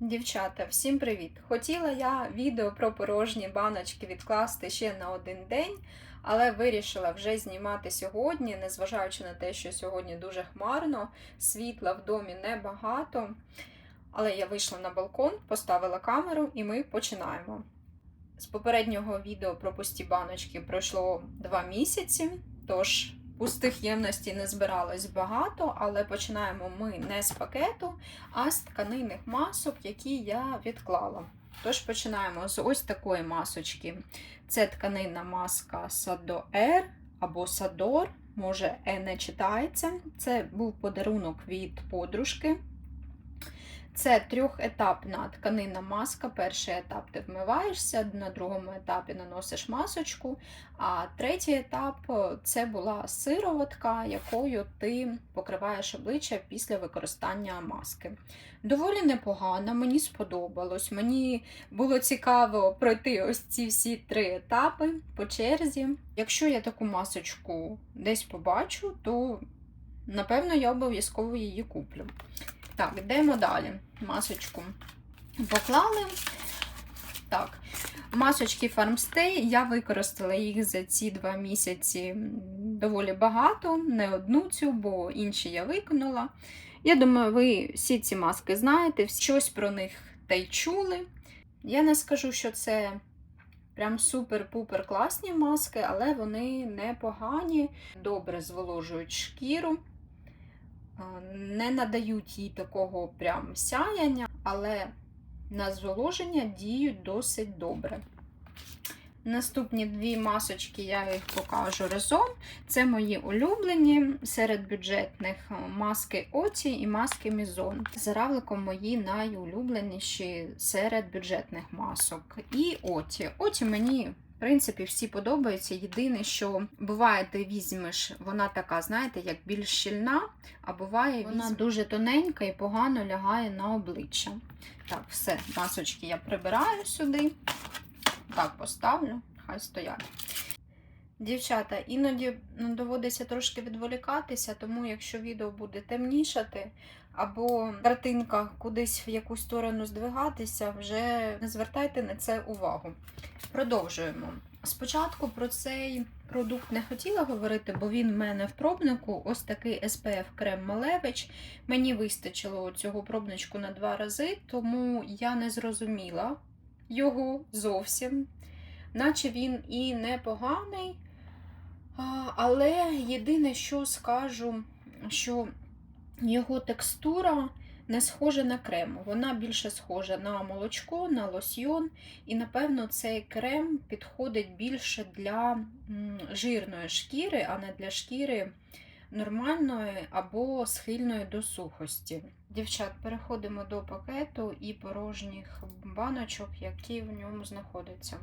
Дівчата, всім привіт! Хотіла я відео про порожні баночки відкласти ще на один день, але вирішила вже знімати сьогодні, незважаючи на те, що сьогодні дуже хмарно, світла в домі небагато. Але я вийшла на балкон, поставила камеру і ми починаємо. З попереднього відео про пусті баночки пройшло два місяці, тож пустих ємностей не збиралось багато, але починаємо ми не з пакету, а з тканинних масок, які я відклала. Тож починаємо з ось такої масочки. Це тканинна маска Садоер або Садор, може Е не читається. Це був подарунок від подружки. Це трьохетапна тканинна маска. Перший етап ти вмиваєшся, на другому етапі наносиш масочку, а третій етап це була сироватка, якою ти покриваєш обличчя після використання маски. Доволі непогано, мені сподобалось. Мені було цікаво пройти ось ці всі три етапи по черзі. Якщо я таку масочку десь побачу, то напевно я обов'язково її куплю. Так, йдемо далі. Масочку поклали. Так, масочки Farmstay, я використала їх за ці два місяці доволі багато, не одну цю, бо інші я виконала. Я думаю, ви всі ці маски знаєте, щось про них та й чули. Я не скажу, що це прям супер-пупер класні маски, але вони непогані, добре зволожують шкіру не надають їй такого прям сяяння, але на зволоження діють досить добре. Наступні дві масочки я їх покажу разом. Це мої улюблені серед бюджетних маски Оті і маски Мізон. За равликом мої найулюбленіші серед бюджетних масок. І Оті. Оті мені в принципі, всі подобаються. Єдине, що буває, ти візьмеш, вона така, знаєте, як більш щільна, а буває, вона візьмеш. дуже тоненька і погано лягає на обличчя. Так, все, масочки я прибираю сюди. Так, поставлю, хай стоять. Дівчата, іноді ну, доводиться трошки відволікатися, тому якщо відео буде темнішати, або картинка кудись в якусь сторону здвигатися, вже не звертайте на це увагу. Продовжуємо. Спочатку про цей продукт не хотіла говорити, бо він в мене в пробнику ось такий SPF крем Малевич. Мені вистачило цього пробничку на два рази, тому я не зрозуміла його зовсім. Наче він і непоганий. Але єдине, що скажу, що його текстура не схожа на крем. Вона більше схожа на молочко, на лосьйон. І, напевно, цей крем підходить більше для жирної шкіри, а не для шкіри нормальної або схильної до сухості. Дівчат, переходимо до пакету і порожніх баночок, які в ньому знаходяться.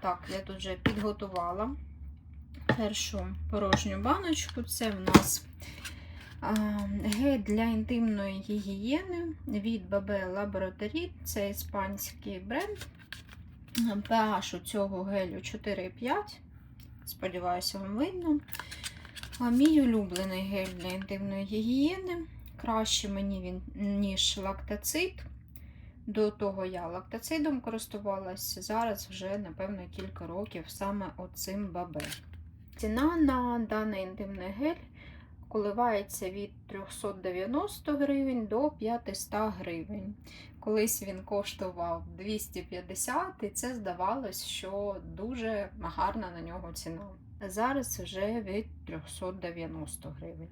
Так, я тут вже підготувала першу порожню баночку. Це в нас гель для інтимної гігієни від BB Laboratory. Це іспанський бренд. pH у цього гелю 4,5. Сподіваюся, вам видно. Мій улюблений гель для інтимної гігієни. Краще мені він, ніж лактацид. До того я лактацидом користувалася, зараз вже, напевно, кілька років саме оцим бабе. Ціна на даний інтимний гель коливається від 390 гривень до 500 гривень. Колись він коштував 250, і це здавалось, що дуже гарна на нього ціна. Зараз вже від 390 гривень.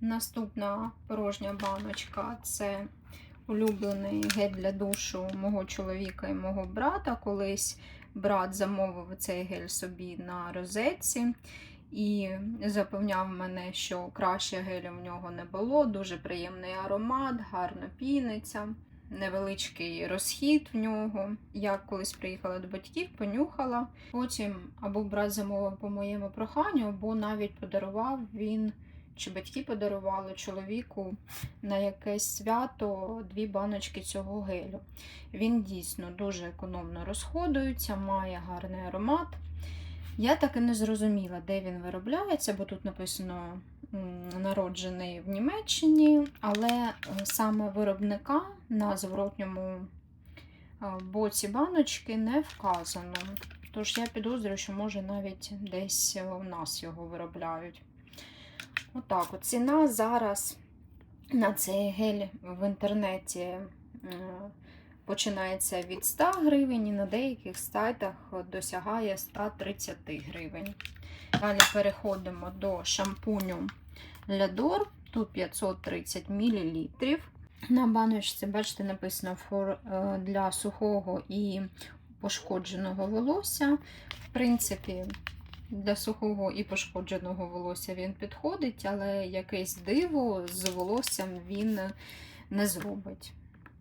Наступна порожня баночка це улюблений гель для душу мого чоловіка і мого брата. Колись брат замовив цей гель собі на розетці і запевняв мене, що краще гелю в нього не було. Дуже приємний аромат, гарно піниться, невеличкий розхід в нього. Я колись приїхала до батьків, понюхала. Потім або брат замовив по моєму проханню, або навіть подарував він. Чи батьки подарували чоловіку на якесь свято дві баночки цього гелю. Він дійсно дуже економно розходується, має гарний аромат. Я так і не зрозуміла, де він виробляється, бо тут написано народжений в Німеччині, але е, саме виробника на зворотньому е, боці баночки не вказано. Тож я підозрюю, що може навіть десь е, у нас його виробляють. Отак, от ціна зараз на цей гель в інтернеті е, починається від 100 гривень і на деяких сайтах досягає 130 гривень. Далі переходимо до шампуню Лядор. Тут 530 мл. На баночці, бачите, написано е, для сухого і пошкодженого волосся. В принципі, для сухого і пошкодженого волосся він підходить, але якесь диво з волоссям він не зробить.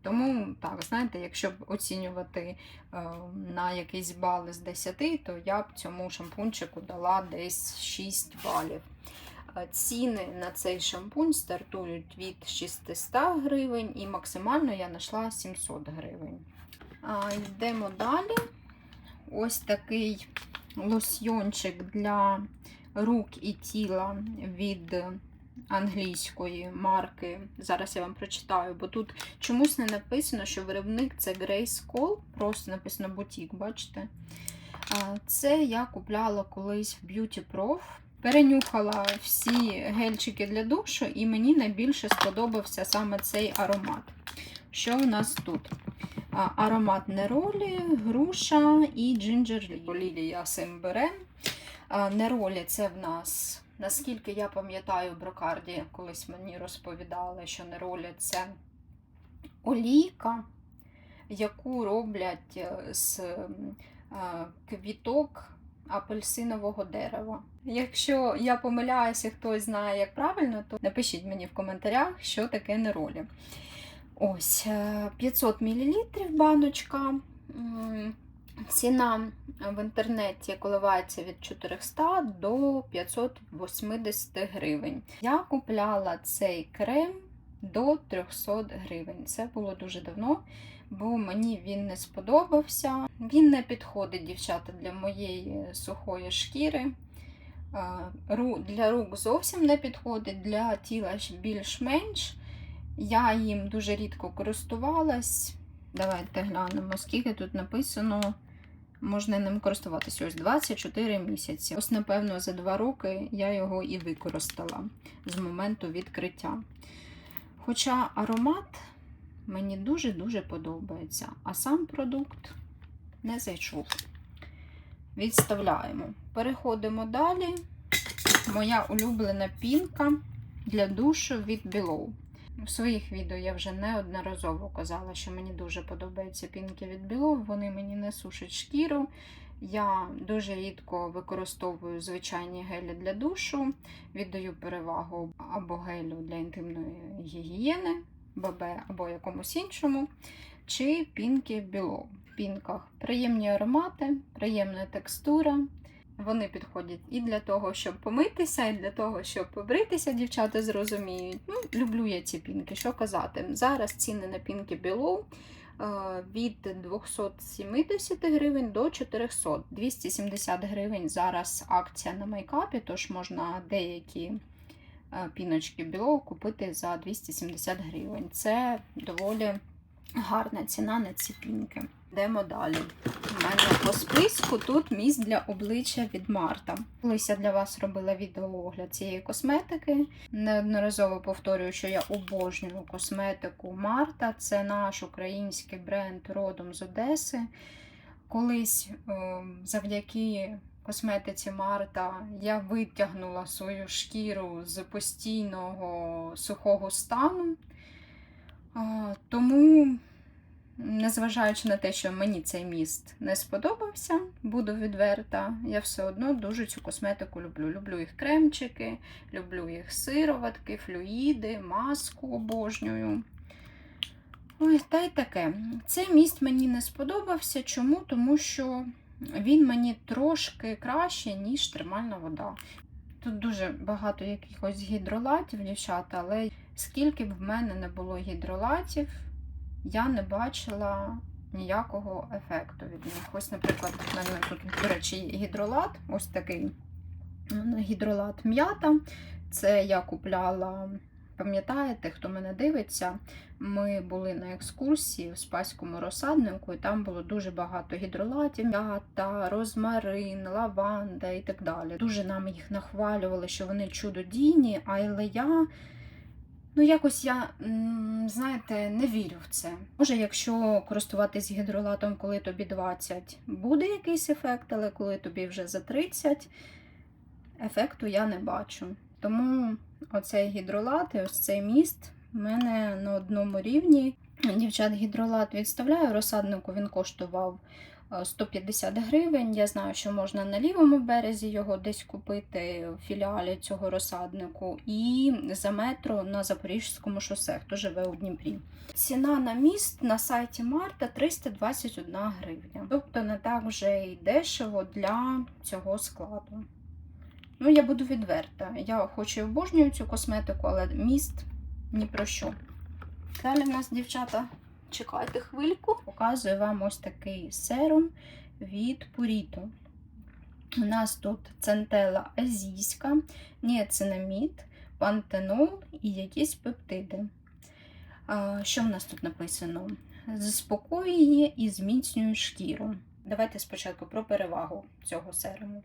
Тому, так, знаєте, якщо б оцінювати е, на якийсь бал з 10, то я б цьому шампунчику дала десь 6 балів. Е, Ціни на цей шампунь стартують від 600 гривень і максимально я знайшла 700 гривень. А, Йдемо далі. Ось такий лосьйончик для рук і тіла від англійської марки. Зараз я вам прочитаю, бо тут чомусь не написано, що виробник це Grace Cole, просто написано бутік, бачите? Це я купляла колись в Beauty Prof. Перенюхала всі гельчики для душу, і мені найбільше сподобався саме цей аромат. Що у нас тут? Аромат Неролі, груша і джинджерлі. Лілія Симберен. Неролі це в нас, наскільки я пам'ятаю, брокарді колись мені розповідали, що неролі це олійка, яку роблять е, з е, квіток апельсинового дерева. Якщо я помиляюся, хтось знає, як правильно, то напишіть мені в коментарях, що таке неролі. Ось, е, 500 мл баночка. Ціна в інтернеті коливається від 400 до 580 гривень. Я купляла цей крем до 300 гривень. Це було дуже давно, бо мені він не сподобався. Він не підходить, дівчата, для моєї сухої шкіри. Е, Для рук зовсім не підходить, для тіла більш-менш. Я їм дуже рідко користувалась. Давайте глянемо, скільки тут написано. Можна ним користуватися ось 24 місяці. Ось, напевно, за 2 роки я його і використала з моменту відкриття. Хоча аромат мені дуже-дуже подобається, а сам продукт не зайшов. Відставляємо. Переходимо далі. Моя улюблена пінка для душу від Below. В своїх відео я вже неодноразово казала, що мені дуже подобаються пінки від Below, вони мені не сушать шкіру. Я дуже рідко використовую звичайні гелі для душу, віддаю перевагу або гелю для інтимної гігієни, ББ або якомусь іншому, чи пінки Below. В пінках приємні аромати, приємна текстура. Вони підходять і для того, щоб помитися, і для того, щоб побритися, дівчата зрозуміють. Ну, люблю я ці пінки, що казати. Зараз ціни на пінки Below е, від 270 гривень до 400. 270 гривень зараз акція на мейкапі, тож можна деякі е, піночки Below купити за 270 гривень. Це доволі гарна ціна на ці пінки. Йдемо далі. У мене по списку тут міст для обличчя від Марта. Колись я для вас робила відеоогляд цієї косметики. Неодноразово повторюю, що я обожнюю косметику Марта. Це наш український бренд родом з Одеси. Колись е, завдяки косметиці Марта я витягнула свою шкіру з постійного сухого стану. Тому незважаючи на те, що мені цей міст не сподобався, буду відверта, я все одно дуже цю косметику люблю. Люблю їх кремчики, люблю їх сироватки, флюїди, маску обожнюю. Ой, та й таке. Цей міст мені не сподобався. Чому? Тому що він мені трошки краще, ніж термальна вода. Тут дуже багато якихось гідролатів, дівчата, але скільки б в мене не було гідролатів, я не бачила ніякого ефекту від них. Ось, наприклад, в мене тут, до речі, гідролат, ось такий гідролат м'ята. Це я купляла, пам'ятаєте, хто мене дивиться, ми були на екскурсії в Спаському розсаднику, і там було дуже багато гідролатів, м'ята, розмарин, лаванда і так далі. Дуже нам їх нахвалювали, що вони чудодійні, але я. Ну, якось я, знаєте, не вірю в це. Може, якщо користуватись гідролатом, коли тобі 20, буде якийсь ефект, але коли тобі вже за 30, ефекту я не бачу. Тому оцей гідролат і ось цей міст в мене на одному рівні. Дівчат, гідролат відставляю, розсаднику він коштував 150 гривень. Я знаю, що можна на лівому березі його десь купити в філіалі цього розсаднику, і за метро на Запорізькому шосе, хто живе у Дніпрі. Ціна на міст на сайті Марта 321 гривня. Тобто не так вже й дешево для цього складу. Ну, я буду відверта. Я хоч і обожнюю цю косметику, але міст ні про що. Далі в нас, дівчата, чекайте хвильку. Показую вам ось такий серум від Purito. У нас тут центела азійська, ніацинамід, пантенол і якісь пептиди. Що в нас тут написано? Заспокоює і зміцнює шкіру. Давайте спочатку про перевагу цього серуму.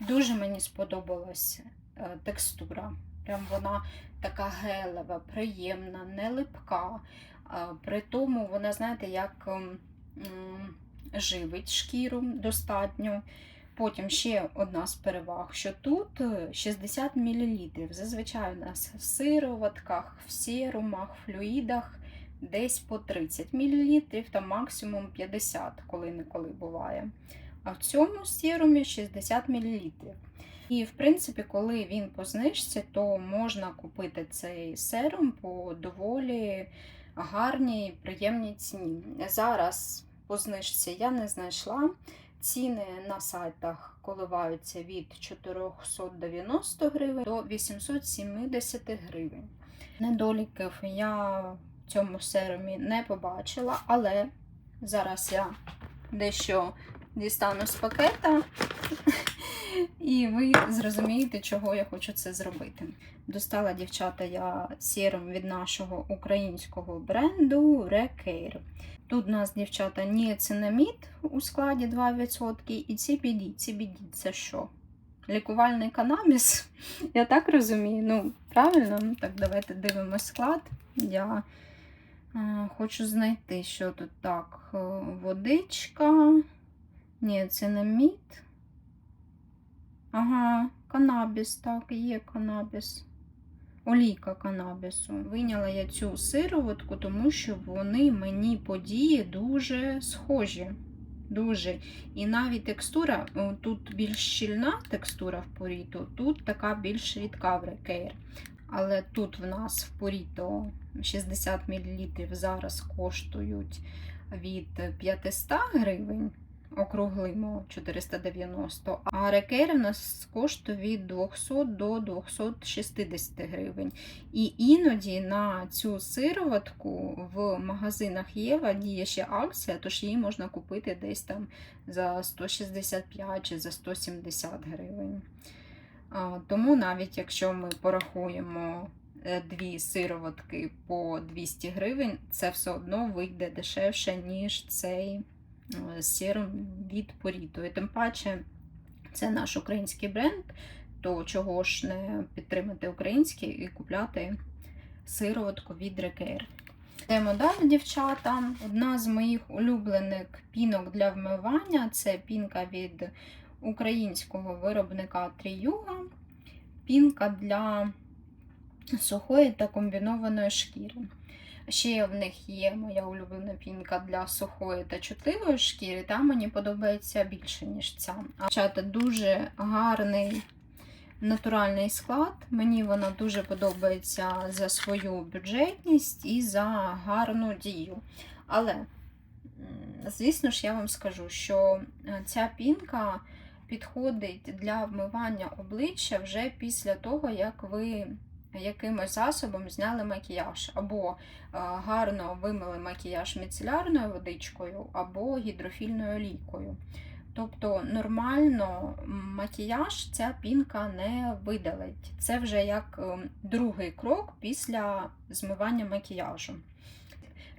Дуже мені сподобалась е, текстура. Прям вона така гелева, приємна, не липка. При тому вона, знаєте, як м, м, живить шкіру достатньо. Потім ще одна з переваг, що тут е, 60 мл. Зазвичай у нас в сироватках, в серумах, флюїдах десь по 30 мл, там максимум 50, коли-неколи буває. А в цьому серумі 60 мл. І, в принципі, коли він по знижці, то можна купити цей серум по доволі гарній, приємній ціні. Зараз по знижці я не знайшла. Ціни на сайтах коливаються від 490 гривень до 870 гривень. Недоліків я в цьому серумі не побачила, але зараз я дещо дістану з пакета, і ви зрозумієте, чого я хочу це зробити. Достала, дівчата, я серум від нашого українського бренду Recare. Тут у нас, дівчата, ніацинамід у складі 2% і CBD. CBD це що? Лікувальний канабіс? Я так розумію. Ну, правильно? Ну, так, давайте дивимось склад. Я е, хочу знайти, що тут так. е, Водичка. Ніацинамід. Ага, канабіс, так, є канабіс. Олійка канабісу. Виняла я цю сироватку, тому що вони мені події дуже схожі. Дуже. І навіть текстура, тут більш щільна текстура в поріто, тут така більш рідка в рекейр. Але тут в нас в поріто 60 мл зараз коштують від 500 гривень округлимо 490, а рекейр у нас коштує від 200 до 260 гривень. І іноді на цю сироватку в магазинах Єва діє ще акція, тож її можна купити десь там за 165 чи за 170 гривень. Тому навіть якщо ми порахуємо е, дві сироватки по 200 гривень, це все одно вийде дешевше, ніж цей е, сиром від Поріто. І тим паче це наш український бренд, то чого ж не підтримати український і купляти сироватку від Рекейр. Йдемо далі, дівчата. Одна з моїх улюблених пінок для вмивання це пінка від українського виробника Тріюга. Пінка для сухої та комбінованої шкіри. Ще в них є моя улюблена пінка для сухої та чутливої шкіри, та мені подобається більше, ніж ця. А дуже гарний натуральний склад. Мені вона дуже подобається за свою бюджетність і за гарну дію. Але, звісно ж, я вам скажу, що е, ця пінка підходить для вмивання обличчя вже після того, як ви якимось засобом зняли макіяж, або е, гарно вимили макіяж міцелярною водичкою, або гідрофільною олійкою. Тобто нормально макіяж ця пінка не видалить. Це вже як ем, другий крок після змивання макіяжу.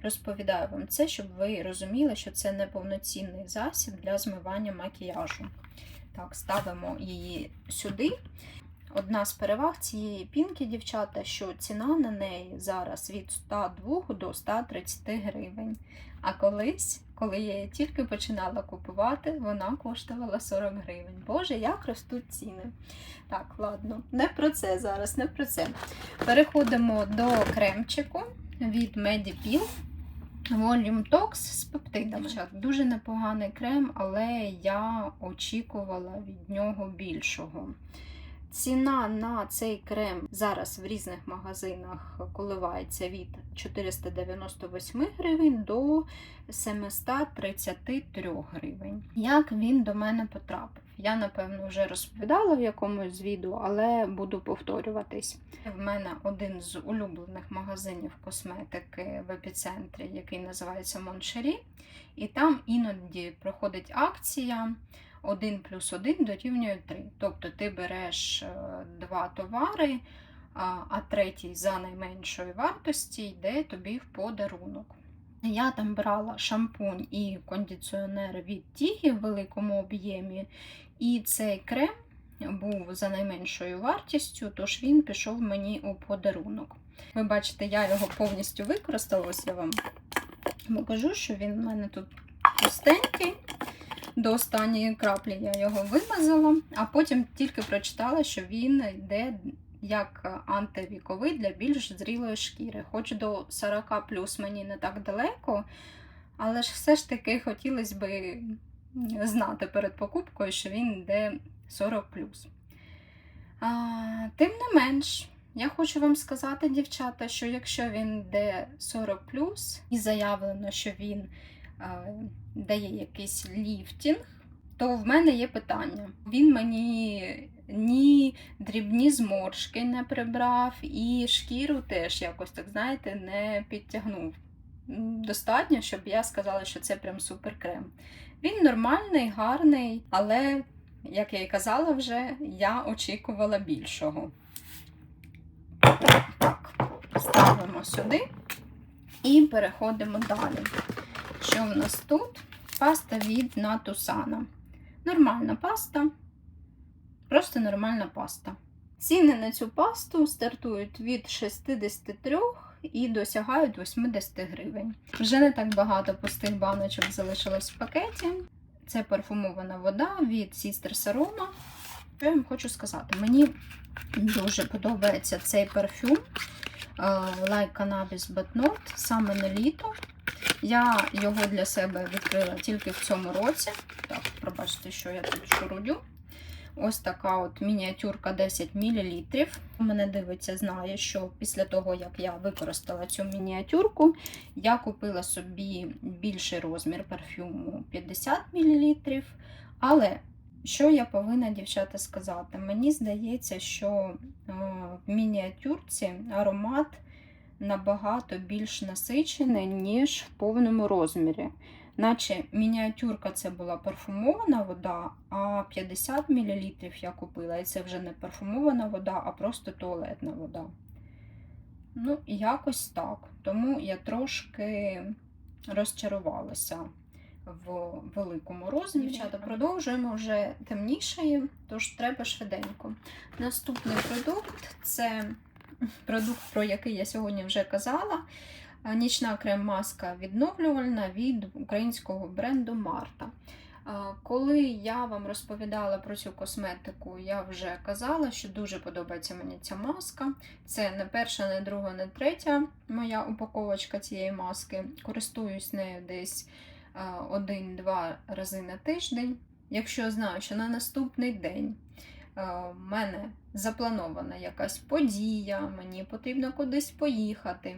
Розповідаю вам це, щоб ви розуміли, що це не повноцінний засіб для змивання макіяжу. Так, ставимо її сюди. Одна з переваг цієї пінки, дівчата, що ціна на неї зараз від 102 до 130 гривень. А колись, коли я її тільки починала купувати, вона коштувала 40 гривень. Боже, як ростуть ціни. Так, ладно, не про це зараз, не про це. Переходимо до кремчику від Medipil. Volume Tox з пептидами. Дівчат, Дуже непоганий крем, але я очікувала від нього більшого. Ціна на цей крем зараз в різних магазинах коливається від 498 гривень до 733 гривень. Як він до мене потрапив? Я, напевно, вже розповідала в якомусь з відео, але буду повторюватись. В мене один з улюблених магазинів косметики в епіцентрі, який називається Моншері. І там іноді проходить акція 1 плюс 1 дорівнює 3. Тобто ти береш е, два товари, а третій за найменшої вартості йде тобі в подарунок. Я там брала шампунь і кондиціонер від Тігі в великому об'ємі. І цей крем був за найменшою вартістю, тож він пішов мені у подарунок. Ви бачите, я його повністю використала, ось я вам покажу, що він в мене тут пустенький. До останньої краплі я його вимазала, а потім тільки прочитала, що він йде як антивіковий для більш зрілої шкіри. Хоч до 40 плюс мені не так далеко, але ж все ж таки хотілося б знати перед покупкою, що він йде 40 А, Тим не менш, я хочу вам сказати, дівчата, що якщо він йде 40 і заявлено, що він дає якийсь ліфтінг, то в мене є питання. Він мені ні дрібні зморшки не прибрав, і шкіру теж якось, так знаєте, не підтягнув. Достатньо, щоб я сказала, що це прям супер крем. Він нормальний, гарний, але, як я і казала вже, я очікувала більшого. Так, ставимо сюди і переходимо далі. Що в нас тут? Паста від Натусана. Нормальна паста, просто нормальна паста. Ціни на цю пасту стартують від 63 і досягають 80 гривень. Вже не так багато пустих баночок залишилось в пакеті. Це парфумована вода від Sisters Aroma. Що я вам хочу сказати, мені дуже подобається цей парфюм Like Cannabis But Not саме на літо. Я його для себе відкрила тільки в цьому році. Так, пробачте, що я тут шурудю. Ось така от мініатюрка 10 мл. Мене дивиться, знає, що після того, як я використала цю мініатюрку, я купила собі більший розмір парфюму 50 мл. Але що я повинна, дівчата, сказати? Мені здається, що в мініатюрці аромат набагато більш насичений, ніж в повному розмірі. Наче мініатюрка це була парфумована вода, а 50 мл я купила, і це вже не парфумована вода, а просто туалетна вода. Ну, якось так. Тому я трошки розчарувалася в великому розмірі. Дівчата, продовжуємо вже темнішає, тож треба швиденько. Наступний продукт це продукт, про який я сьогодні вже казала. Нічна крем-маска відновлювальна від українського бренду Марта. Коли я вам розповідала про цю косметику, я вже казала, що дуже подобається мені ця маска. Це не перша, не друга, не третя моя упаковочка цієї маски. Користуюсь нею десь один-два рази на тиждень. Якщо знаю, що на наступний день в мене запланована якась подія, мені потрібно кудись поїхати,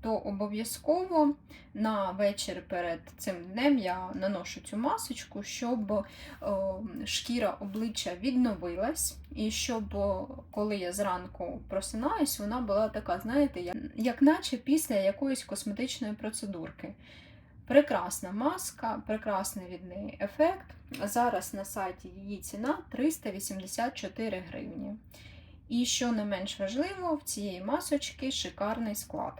то обов'язково на вечір перед цим днем я наношу цю масочку, щоб о, шкіра обличчя відновилась, і щоб, коли я зранку просинаюсь, вона була така, знаєте, як наче після якоїсь косметичної процедурки. Прекрасна маска, прекрасний від неї ефект. Зараз на сайті її ціна 384 гривні. І що не менш важливо, в цієї масочки шикарний склад.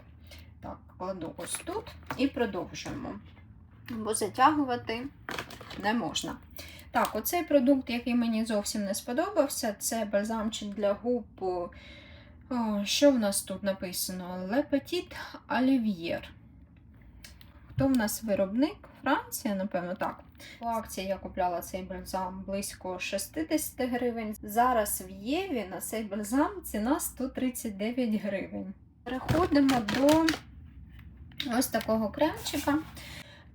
Так, кладу ось тут і продовжуємо. Бо затягувати не можна. Так, оцей продукт, який мені зовсім не сподобався, це бальзамчик для губ. О, що в нас тут написано? Petit Olivier. Хто в нас виробник? Франція, напевно, так. По акції я купляла цей бальзам близько 60 гривень. Зараз в Єві на цей бальзам ціна 139 гривень. Переходимо до ось такого кремчика.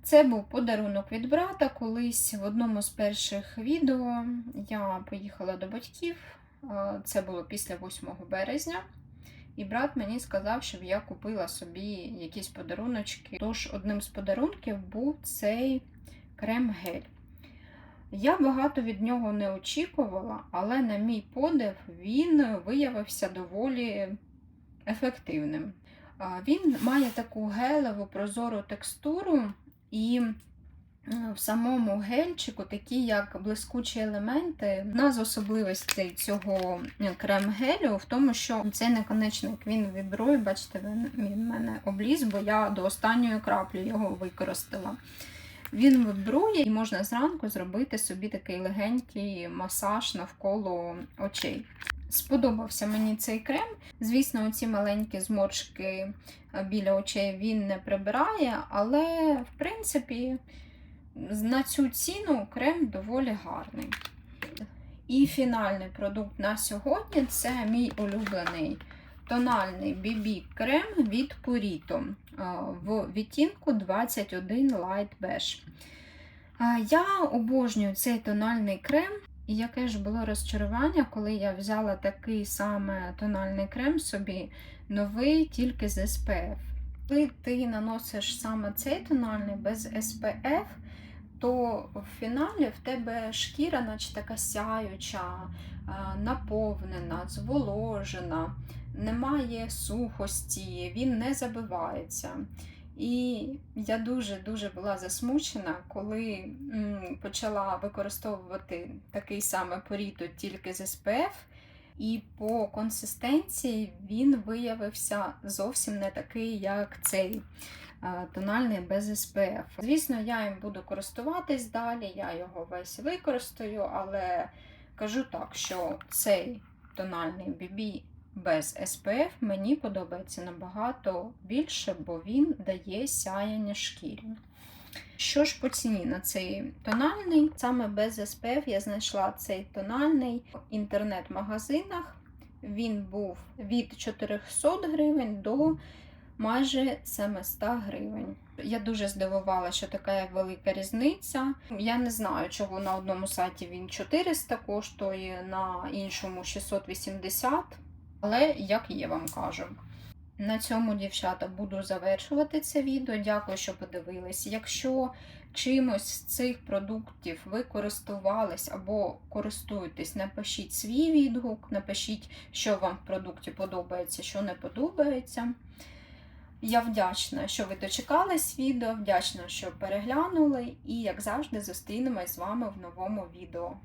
Це був подарунок від брата. Колись в одному з перших відео я поїхала до батьків. Це було після 8 березня. І брат мені сказав, щоб я купила собі якісь подаруночки. Тож одним з подарунків був цей крем-гель. Я багато від нього не очікувала, але, на мій подив, він виявився доволі ефективним. Він має таку гелеву прозору текстуру, і в самому гельчику такі як блискучі елементи. Одна з особливостей цього крем-гелю в тому, що цей наконечник він вібрує, бачите, він, мене обліз, бо я до останньої краплі його використала. Він вибрує і можна зранку зробити собі такий легенький масаж навколо очей. Сподобався мені цей крем. Звісно, ці маленькі зморшки біля очей він не прибирає, але, в принципі, на цю ціну крем доволі гарний. І фінальний продукт на сьогодні це мій улюблений тональний BB крем від Purito в відтінку 21 Light Beige. Я обожнюю цей тональний крем. І яке ж було розчарування, коли я взяла такий саме тональний крем собі новий, тільки з SPF. Коли ти наносиш саме цей тональний без SPF, то в фіналі в тебе шкіра, наче така сяюча, наповнена, зволожена, немає сухості, він не забивається. І я дуже-дуже була засмучена, коли почала використовувати такий саме поріту тільки з SPF, і по консистенції він виявився зовсім не такий, як цей тональний без SPF. Звісно, я їм буду користуватись далі, я його весь використаю, але кажу так, що цей тональний BB без SPF мені подобається набагато більше, бо він дає сяяння шкірі. Що ж по ціні на цей тональний? Саме без SPF я знайшла цей тональний в інтернет-магазинах. Він був від 400 гривень до майже 700 гривень. Я дуже здивувала, що така велика різниця. Я не знаю, чого на одному сайті він 400 коштує, на іншому 680. Але як є, вам кажу. На цьому, дівчата, буду завершувати це відео. Дякую, що подивились. Якщо чимось з цих продуктів ви користувались або користуєтесь, напишіть свій відгук, напишіть, що вам в продукті подобається, що не подобається. Я вдячна, що ви дочекались відео, вдячна, що переглянули, і, як завжди, зустрінемось з вами в новому відео.